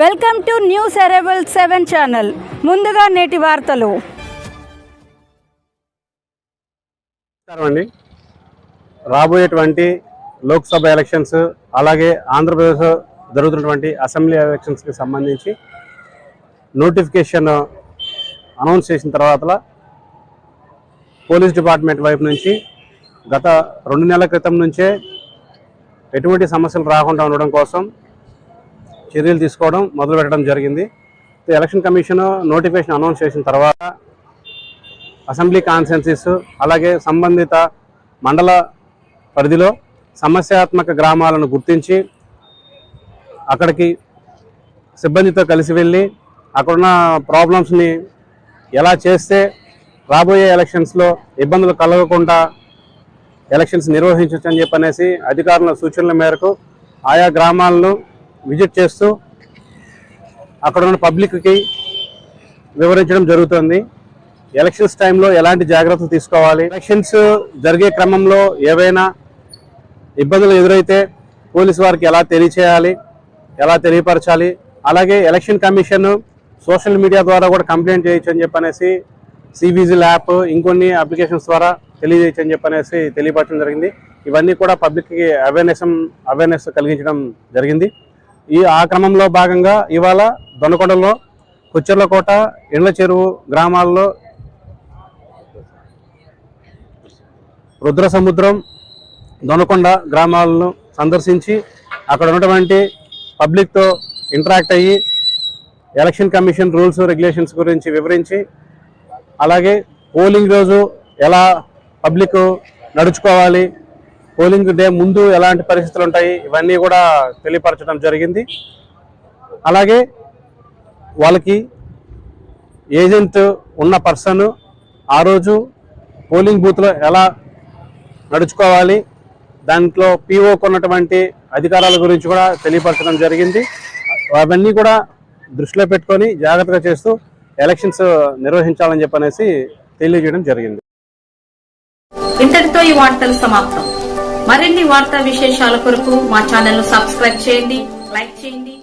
Welcome to news arrival seven channel. ముందుగా నేటి వార్తలు. అండి. రాబోయేటువంటి లోక్సభ ఎలక్షన్స్ అలాగే ఆంధ్రప్రదేశ్ జరుగుతున్నటువంటి అసెంబ్లీ ఎలక్షన్స్కి సంబంధించి నోటిఫికేషన్ అనౌన్స్ చేసిన తర్వాత పోలీస్ డిపార్ట్మెంట్ వైపు నుంచి గత రెండు నెలల క్రితం నుంచే ఎటువంటి సమస్యలు రాకుండా ఉండడం కోసం చర్యలు తీసుకోవడం మొదలు పెట్టడం జరిగింది. ఎలక్షన్ కమిషన్ నోటిఫికేషన్ అనౌన్స్ చేసిన తర్వాత అసెంబ్లీ కాన్సెన్సీస్ అలాగే సంబంధిత మండల పరిధిలో సమస్యాత్మక గ్రామాలను గుర్తించి అక్కడికి సిబ్బందితో కలిసి వెళ్ళి అక్కడున్న ప్రాబ్లమ్స్ని ఎలా చేస్తే రాబోయే ఎలక్షన్స్లో ఇబ్బందులు కలగకుండా ఎలక్షన్స్ నిర్వహించవచ్చు అని చెప్పనేసి అధికారుల సూచనల మేరకు ఆయా గ్రామాలను విజిట్ చేస్తూ అక్కడ ఉన్న పబ్లిక్కి వివరించడం జరుగుతుంది. ఎలక్షన్స్ టైంలో ఎలాంటి జాగ్రత్తలు తీసుకోవాలి? ఎలక్షన్స్ జరిగే క్రమంలో ఏవైనా ఇబ్బందులు ఎదురైతే పోలీసు వారికి ఎలా తెలియచేయాలి? ఎలా తెలియపరచాలి? అలాగే ఎలక్షన్ కమిషన్ సోషల్ మీడియా ద్వారా కూడా కంప్లైంట్ చేయొచ్చు అని చెప్పనేసి సివిజిల్ యాప్ ఇంకొన్ని అప్లికేషన్స్ ద్వారా తెలియజేయచ్చు అని చెప్పనేసి తెలియపరచడం జరిగింది. ఇవన్నీ కూడా పబ్లిక్కి అవేర్నెస్ అవేర్నెస్ కలిగించడం జరిగింది. ఈ ఆ క్రమంలో భాగంగా ఇవాళ దొనకొండలో కుచ్చర్లకోట ఇండ్ల చెరువు గ్రామాల్లో రుద్ర సముద్రం దొనకొండ గ్రామాలను సందర్శించి అక్కడ ఉన్నటువంటి పబ్లిక్తో ఇంటరాక్ట్ అయ్యి ఎలక్షన్ కమిషన్ రూల్స్ రెగ్యులేషన్స్ గురించి వివరించి అలాగే పోలింగ్ రోజు ఎలా పబ్లిక్ నడుచుకోవాలి పోలింగ్ డే ముందు ఎలాంటి పరిస్థితులు ఉంటాయి? ఇవన్నీ కూడా తెలియపరచడం జరిగింది. అలాగే వాళ్ళకి ఏజెంట్ ఉన్న పర్సన్ ఆ రోజు పోలింగ్ బూత్లో ఎలా నడుచుకోవాలి? దాంట్లో పీఓ ఉన్నటువంటి అధికారాల గురించి కూడా తెలియపరచడం జరిగింది. అవన్నీ కూడా దృష్టిలో పెట్టుకొని జాగ్రత్తగా చేస్తూ ఎలక్షన్స్ నిర్వహించాలని చెప్పనేసి తెలియజేయడం జరిగింది. ఇంతటితో ఈ వార్తలు సమాప్తం. మరిన్ని వార్తా విశేషాల కొరకు మా ఛానల్ను సబ్స్క్రైబ్ చేయండి లైక్ చేయండి.